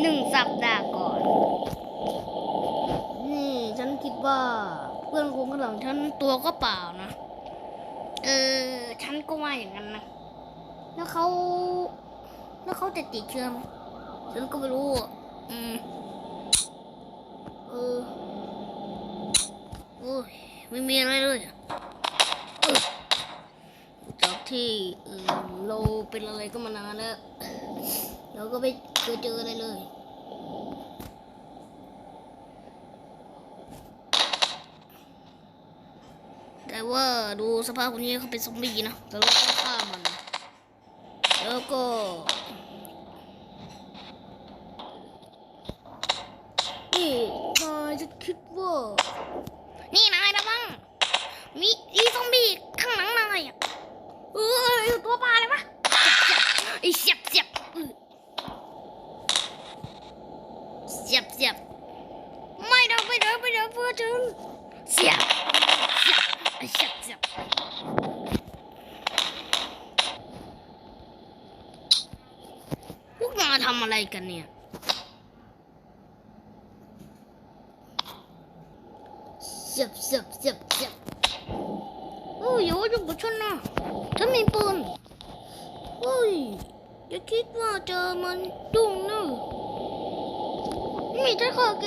หนึ่งสัปดาห์ก่อน นี่ฉันคิดว่าเพื่อนคงข้างหลังฉันตัวก็เปล่านะ เออ ฉันก็ว่าอย่างนั้นนะ แล้วเขา แล้วเขาจะติดเชื้อไหมฉันก็ไม่รู้ อืม เออ โอ้ย ไม่มีอะไรเลยจากที่เราเป็นอะไรก็มานานแล้วเราก็ไม่ เคยเจออะไรเลยแต่ว่าดูสภาพคนนี้เขาเป็นซอมบี้นะแต่เราต้องฆ่ามัน แล้วก็นี่นายจะคิดว่า นี่นายนะมั้งมีอีซอมบี้ข้างหลังนายอะเออตัวปลาเลยวะอ้เสียบเสียบอื้อเสียบเสียบไม่เด้อไม่เด้อไม่เด้อเพื่อถึงเสียบเสียบไอ้เสียบเสียบ มาทำอะไรกันเนี่ย เสียบเสียบเสียบเสียบโอ้ยอย่าว่าจะบุชนนะฉันมีปืนโอ้ยอย่าคิดว่าเจอมันดุ้งนะไม่ใช่ข้อเก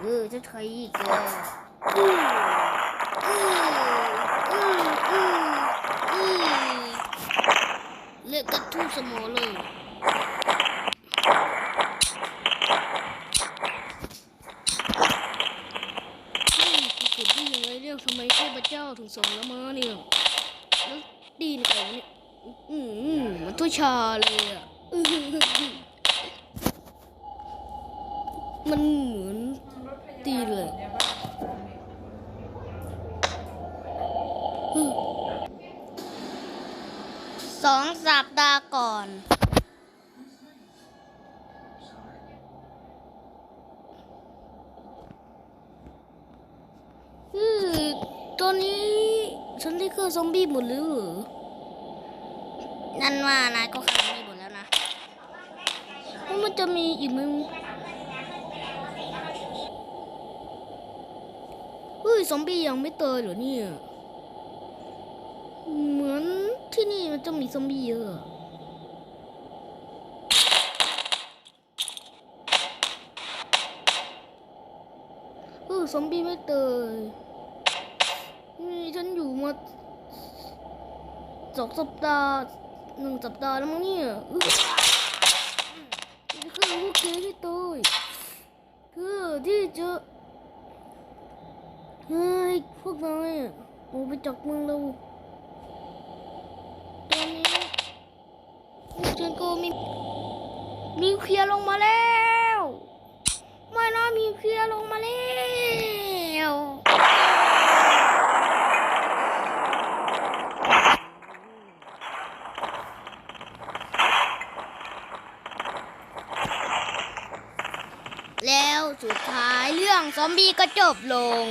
าห์ทำซออจะเอาตีนี้กแกให้เละเลยหุบปัสอ่าเออจะใช้อีกกอืออืออืออืออือเละกระทุ้งสมองเลยเฮ้ยกูเกิดได้ยังไงเนี่ยทำไมเทพเจ้าถึงส่งแล้วมาเนี่ยแล้วดีนไก่เนี่ยอืมมันตัวชาเลยอะมันเหมือน ตีเลยอื้อสองสัปดาห์ก่อน อือตอนนี้ฉันได้เครื่องซอมบี้หมดเลยเหรอนั่นว่านายก็ขังมีหมดแล้วนะแล้วมันจะมีอีกไหมเฮ้ย ซอมบี้ยังไม่เตยเหรอเนี่ย เหมือนที่นี่มันจะมีซอมบี้เยอะเออซอมบี้ไม่เตยนี่ฉันอยู่มาสองสัปดาห์หนึ่งสัปดาห์แล้วมั้งเนี่ยอื้อนี่คือพวกเกย์ที่เตยเพื่อที่จะ เฮ้ย พวกนายอะออกไปจับมึงเราตอนนี้พวกฉันก็มีมีเคลียร์ลงมาแล้ว ไม่นะมีเคลียร์ลงมาแล้ว แล้วสุดท้ายเรื่องซอมบี้ก็จบลง